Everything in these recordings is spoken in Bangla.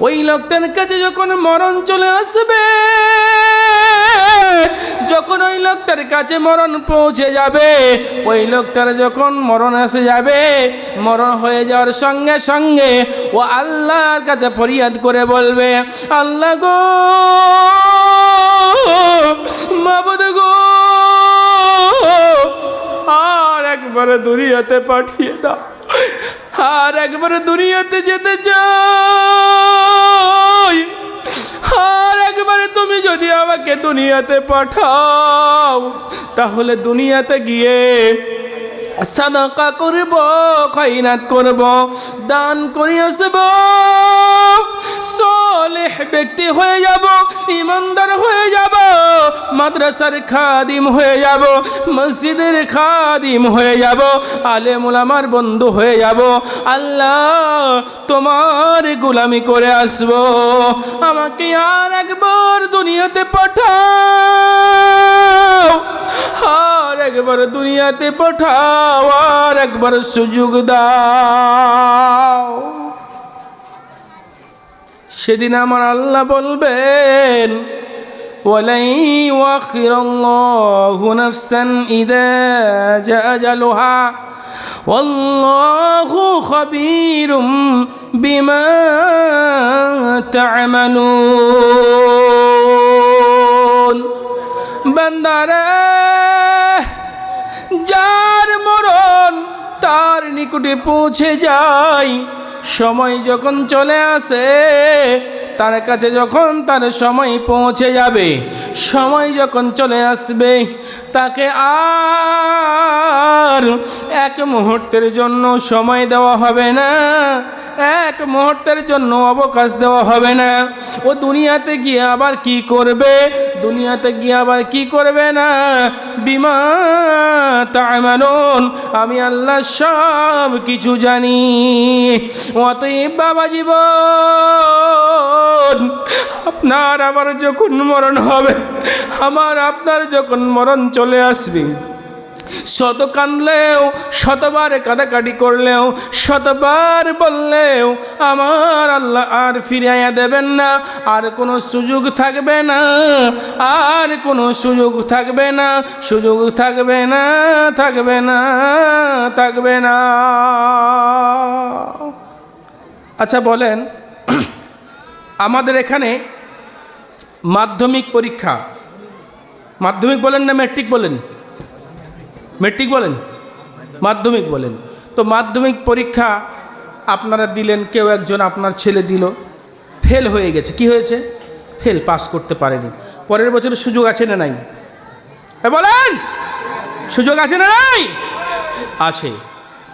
ওই লোকটার কাছে যখন মরণ চলে আসবে, যখন ওই লোকটার কাছে মরণ পৌঁছে যাবে, ওই লোকটার যখন মরণ এসে যাবে, মরণ হয়ে যাওয়ার সঙ্গে সঙ্গে ও আল্লাহর কাছে ফরিয়াদ করে বলবে, আল্লাহ গো, মাবুদ গো, আর একবারে দুনিয়াতে পাঠিয়ে দাও, আর একবারে দুনিয়াতে যেতে চাই যদি আমাকে দুনিয়াতে পাঠাও, তাহলে দুনিয়াতে গিয়ে সাদাকা করব খাইনাত করব, দান করে আসব। সলেহ ব্যক্তি হয়ে যাব, ইমানদার হয়ে যাব, মাদ্রাসার খাদিম হয়ে যাব, মসজিদের খাদিম হয়ে যাব, আলেমুল আমার বন্ধু হয়ে যাব। আল্লাহ তোমার গোলামি করে আসব আমাকে আর একবার দুনিয়াতে পাঠাও আর একবার দুনিয়াতে পাঠাও আর একবার সুযোগ দাও সেদিন আমার আল্লাহ বলবেন ولن يؤخر الله نفسا إذا جاء أجلها والله خبير بما تعملون বান্দারা যার মরণ তার নিকটে পৌঁছে যায় সময় যখন চলে আসে তার কাছে যখন তার সময় পৌঁছে যাবে, সময় যখন চলে আসবে, তাকে আর এক মুহূর্তের জন্য সময় দেওয়া হবে না, এক মুহূর্তের জন্য অবকাশ দেওয়া হবে না। ও দুনিয়াতে গিয়ে আবার কি করবে? দুনিয়াতে গিয়ে আবার কি করবে না? বিমা তামানুন আমি আল্লাহ সব কিছু জানি। অতএব বাবা জীবন আপনার আবার যখন মরণ হবে, আমার আপনার যখন মরণ চলে আসবে। শত কাঁদলেও, শতবার কাঁদাকাটি করলেও, শতবার বললেও আমার আল্লাহ আর ফিরাইয়া দেবেন না, আর কোনো সুযোগ থাকবে না, আর কোনো সুযোগ থাকবে না, সুযোগ থাকবে না থাকবে না থাকবে না। আচ্ছা বলেন, আমাদের এখানে মাধ্যমিক পরীক্ষা। মাধ্যমিক বলেন না ম্যাট্রিক বলেন? মেট্রিক বলেন? মাধ্যমিক বলেন। তো মাধ্যমিক পরীক্ষা আপনারা দিলেন, কেউ একজন আপনার ছেলে দিল ফেল হয়ে গেছে। কি হয়েছে? ফেল পাস করতে পারেনি। পরের বছর সুযোগ আছে না নাই? বলেন! সুযোগ আছে না নাই? আছে।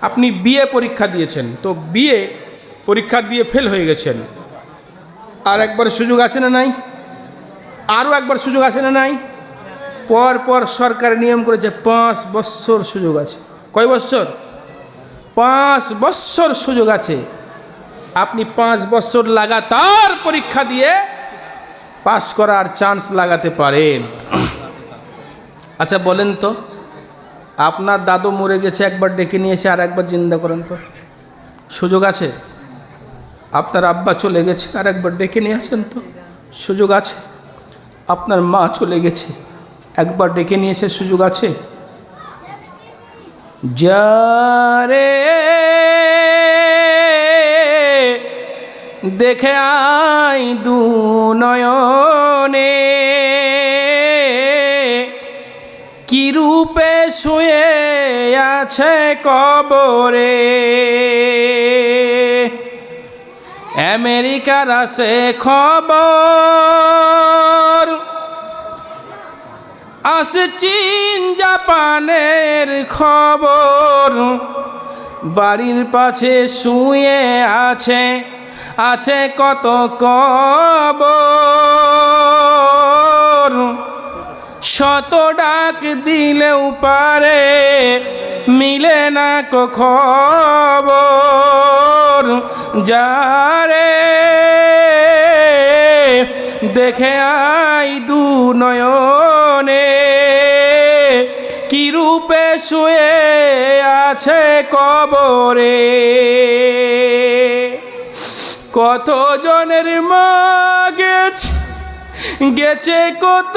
আপনি বিএ পরীক্ষা দিয়েছেন, তো বিএ পরীক্ষা দিয়ে ফেল হয়ে গেছেন। আর একবার সুযোগ আছে না নাই? আরও একবার সুযোগ আছে না নাই? পর পর সরকার নিয়ম করেছে, পাঁচ বৎসর সুযোগ আছে। কয় বৎসর পাঁচ বৎসর সুযোগ আছে। আপনি পাঁচ বছর লাগাতার পরীক্ষা দিয়ে পাস করার চান্স লাগাতে পারেন। আচ্ছা বলেন তো, আপনার দাদু মরে গেছে, একবার ডেকে নিয়ে এসে আর একবার জিন্দা করেন তো। সুযোগ আছে? আপনার আব্বা চলে গেছে আর একবার ডেকে নিয়ে আসেন তো। সুযোগ আছে? আপনার মা চলে গেছে। একবার ডেকে নিয়ে এসে সুযোগ আছে? যারে দেখে আই দু নয়নে। কি রূপে শুয়ে আছে কবরে? আমেরিকার আছে খবর। আছে চীন, জাপানের খবর। বাড়ির পাশে শুয়ে আছে আছে কত কবর। শত ডাক দিলেও পারে, মিলে না কো খবর যারে দেখে আই দু নয়নে, কি রূপে শুয়ে আছে কবরে? কত জনের মা গেছে গেছে কত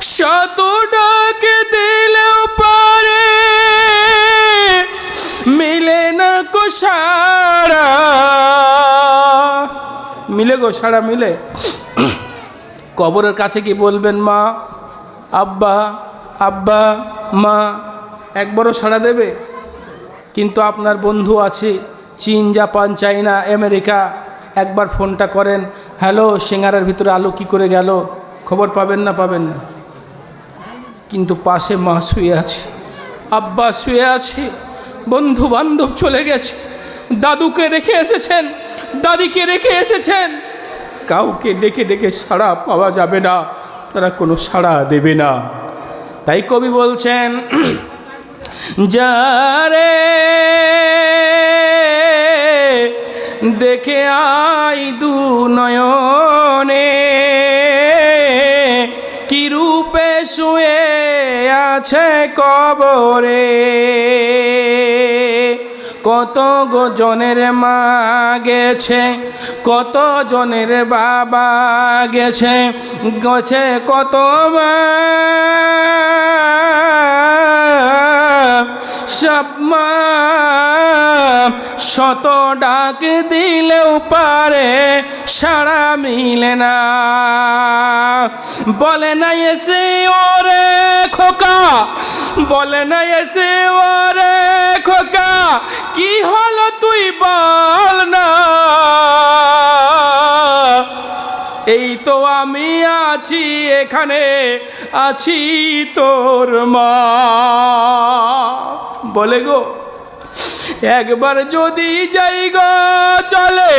শত ডাকে দিলেও পারে। মিলে না কো সারা। মিলে গো সারা, মিলে। কবরের কাছে কি বলবেন মা? আব্বা আব্বা, মা, একবারও সাড়া দেবে? কিন্তু আপনার বন্ধু আছে, চীন, জাপান, চাইনা, আমেরিকা। একবার ফোনটা করেন, হ্যালো, সিঙ্গারার ভিতরে আলো কি করে গেল? খবর পাবেন না পাবেন না? কিন্তু পাশে মা শুয়ে আছে। আব্বা শুয়ে আছে বন্ধু বান্ধব চলে গেছে, দাদুকে রেখে এসেছেন, দাদিকে রেখে এসেছেন। কাউকে ডেকে ডেকে সাড়া পাওয়া যাবে না, তারা কোনো সাড়া দেবে না। তাই কবি বলছেন যারে দেখে আই দু নয়নে, কি রূপে শুয়ে আছে কবরে। কত জনের মা গেছে কত জনের বাবা গেছে গেছে কত সব মা শত ডাক দিলেও পারে সারা মিলে না। বলে না এসে ওরে খোকা, বলে না এসে ওরে খোকা, কি হলো তুই বল না? এই তো আমি আছি এখানে, আছি তোর মা। বলে গো একবার যদি যাই গো চলে,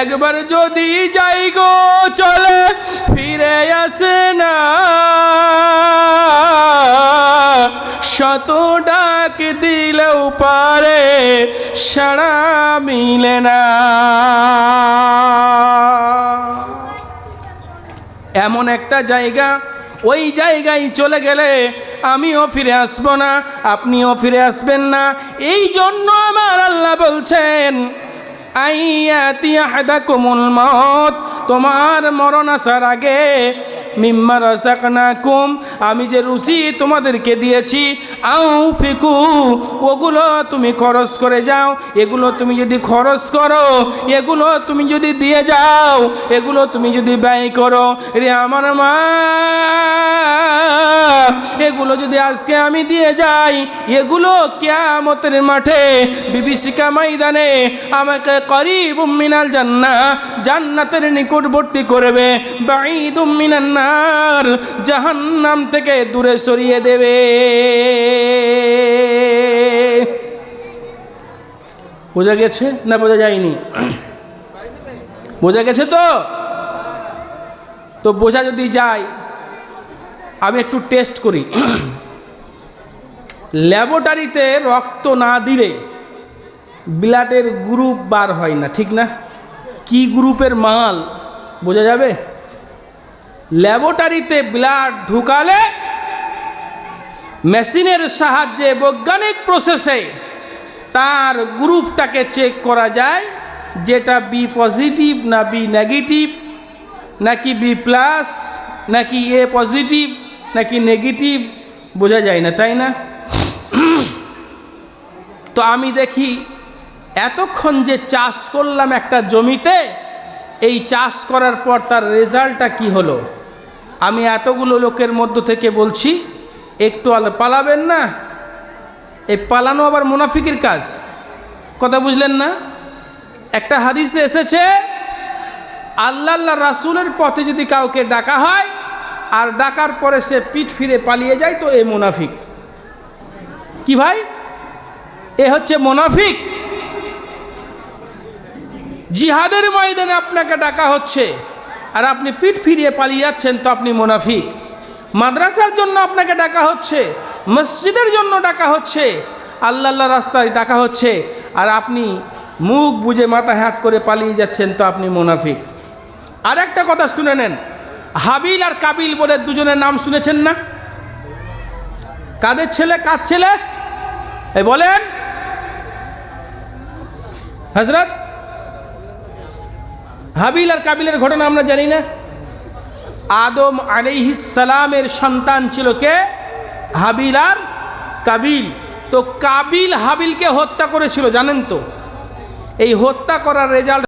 একবার যদি যাই গো চলে, ফিরে আসে না। শত ডাক দিলেও পারে, সাড়া মিলে না। এমন একটা জায়গা, ওই জায়গায় চলে গেলে আমিও ফিরে আসব না, আপনিও ফিরে আসবেন না। এই জন্য আমার আল্লাহ বলছেন, আইয়াতি কোমল মত তোমার মরণ আসার আগে মিম্মা রাজাকনাকুম আমি যে রুচি তোমাদেরকে দিয়েছি আউ ফিকু ওগুলো তুমি খরচ করে যাও, এগুলো তুমি যদি খরচ করো, এগুলো তুমি যদি দিয়ে যাও, এগুলো তুমি যদি ব্যয় করো, রে আমার মা, এগুলো যদি আজকে আমি দিয়ে যাই, এগুলো কেয়ামতের মাঠে, বিভীষিকা ময়দানে আমাকে করিব মিনাল জান্না জান্নাতের নিকটবর্তী করবে, বাঈদুম মিনান্নার জাহান্নাম থেকে দূরে সরিয়ে দেবে। বোঝা গেছে না বোঝা যায়নি? বোঝা গেছে তো? তো বোঝা যদি যায়, আমি একটু টেস্ট করি। ল্যাবরেটরিতে রক্ত না দিলে ব্লাডের গ্রুপ বার হয় না, ঠিক না? কি গ্রুপের মাল? বোঝা যাবে? ল্যাবরেটরিতে ব্লাড ঢুকালে মেশিনের সাহায্যে বৈজ্ঞানিক প্রসেসে তার গ্রুপটাকে চেক করা যায়, যেটা বি পজিটিভ না বি নেগেটিভ নাকি বি প্লাস নাকি এ পজিটিভ নাকি নেগেটিভ বোঝা যায় না, তাই না? তো আমি দেখি এতক্ষণ যে চাষ করলাম একটা জমিতে, এই চাষ করার পর তার রেজাল্টটা কি হলো? আমি এতগুলো লোকের মধ্য থেকে বলছি, একটু আলো, পালাবেন না? এই পালানো আবার মুনাফিকের কাজ। কথা বুঝলেন না? একটা হাদিসে এসেছে, আল্লাহ আল্লাহ রাসুলের পথে যদি কাউকে ডাকা হয়, আর ডাকার পরে সে পিঠ ফিরে পালিয়ে যায়, তো এ মুনাফিক। কি ভাই? এ হচ্ছে মুনাফিক। জিহাদের ময়দানে আপনাকে ডাকা হচ্ছে। আর আপনি পিঠ ফিরিয়ে পালিয়ে যাচ্ছেন তো আপনি মুনাফিক। মাদ্রাসার জন্য আপনাকে ডাকা হচ্ছে, মসজিদের জন্য ডাকা হচ্ছে আল্লাহ আল্লাহ রাস্তায় ডাকা হচ্ছে, আর আপনি মুখ বুঝে মাথা হ্যাট করে পালিয়ে যাচ্ছেন তো আপনি মুনাফিক। আর একটা কথা শুনে নেন, হাবিল আর কাবিল বলে দুজনের নাম শুনেছেন না? কাদের ছেলে, কার ছেলে? এই বলেন হজরত হাবিল আর কাবিলের ঘটনা আমরা জানি না। আদম সালামের সন্তান ছিল কে? হাবিল আর কাবিল। তো কাবিল হাবিলকে হত্যা করেছিল, জানেন তো? এই হত্যা করার রেজাল্ট